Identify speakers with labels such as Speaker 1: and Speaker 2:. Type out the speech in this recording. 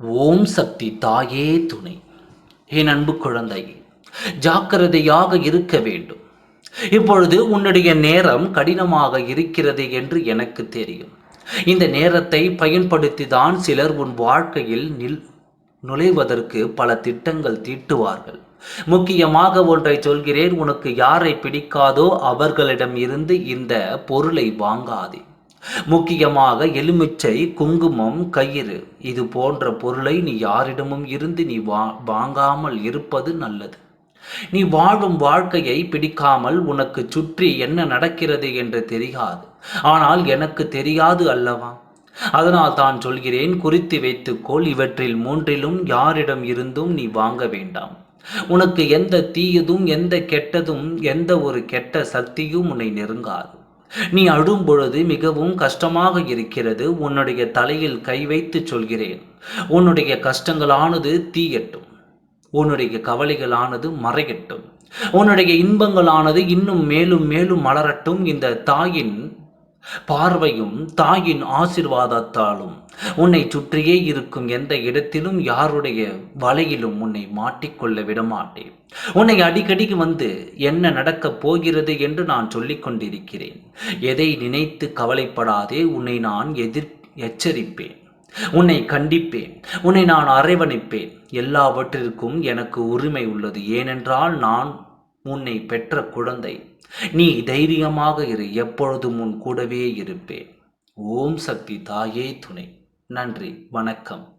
Speaker 1: ஓம் சக்தி தாயே துணை. என் அன்பு குழந்தை ஜாக்கிரதையாக இருக்க வேண்டும். இப்பொழுது உன்னுடைய நேரம் கடினமாக இருக்கிறது என்று எனக்கு தெரியும். இந்த நேரத்தை பயன்படுத்தி தான் சிலர் உன் வாழ்க்கையில் நில் நுழைவதற்கு பல திட்டங்கள் தீட்டுவார்கள். முக்கியமாக ஒன்றை சொல்கிறேன் உனக்கு யாரை பிடிக்காதோ அவர்களிடம் இருந்து இந்த பொருளை வாங்காதே. முக்கியமாக எலுமிச்சை குங்குமம் கயிறு. இது போன்ற பொருளை நீ யாரிடமும் இருந்து நீ வா வாங்காமல் இருப்பது நல்லது. நீ வாழும் வாழ்க்கையை பிடிக்காமல் உனக்கு சுற்றி என்ன நடக்கிறது என்று தெரியாது. ஆனால் எனக்கு தெரியாது அல்லவா? அதனால் தான் சொல்கிறேன் குறித்து வைத்துக்கொள் இவற்றில் மூன்றிலும் யாரிடம் இருந்தும் நீ வாங்க வேண்டாம். உனக்கு எந்த தீயதும் எந்த கெட்டதும் எந்த ஒரு கெட்ட சக்தியும் உன்னை நெருங்காது. நீ அழும் பொழுது மிகவும் கஷ்டமாக இருக்கிறது உன்னுடைய தலையில் கை வைத்து சொல்கிறேன். உன்னுடைய கஷ்டங்களானது தீயட்டும். உன்னுடைய கவலைகளானது மறையட்டும். உன்னுடைய இன்பங்களானது இன்னும் மேலும் மேலும் மலரட்டும். இந்த தாயின் பார்வையும் தாயின் ஆசிர்வாதத்தாலும் உன்னை சுற்றியே இருக்கும் எந்த இடத்திலும் யாருடைய வலையிலும் உன்னை மாட்டிக்கொள்ள விடமாட்டேன். உன்னை அடிக்கடி வந்து என்ன நடக்கப் போகிறது என்று நான் சொல்லிக் கொண்டிருக்கிறேன். எதை நினைத்து கவலைப்படாதே உன்னை நான் எதிர் எச்சரிப்பேன். உன்னை கண்டிப்பேன். உன்னை நான் அரவணைப்பேன். எல்லாவற்றிற்கும் எனக்கு உரிமை உள்ளது. ஏனென்றால் நான் உன்னை பெற்ற குழந்தை. நீ தைரியமாக இரு எப்பொழுதும் உன் கூடவே இருப்பேன். ஓம் சக்தி தாயே துணை. நன்றி வணக்கம்.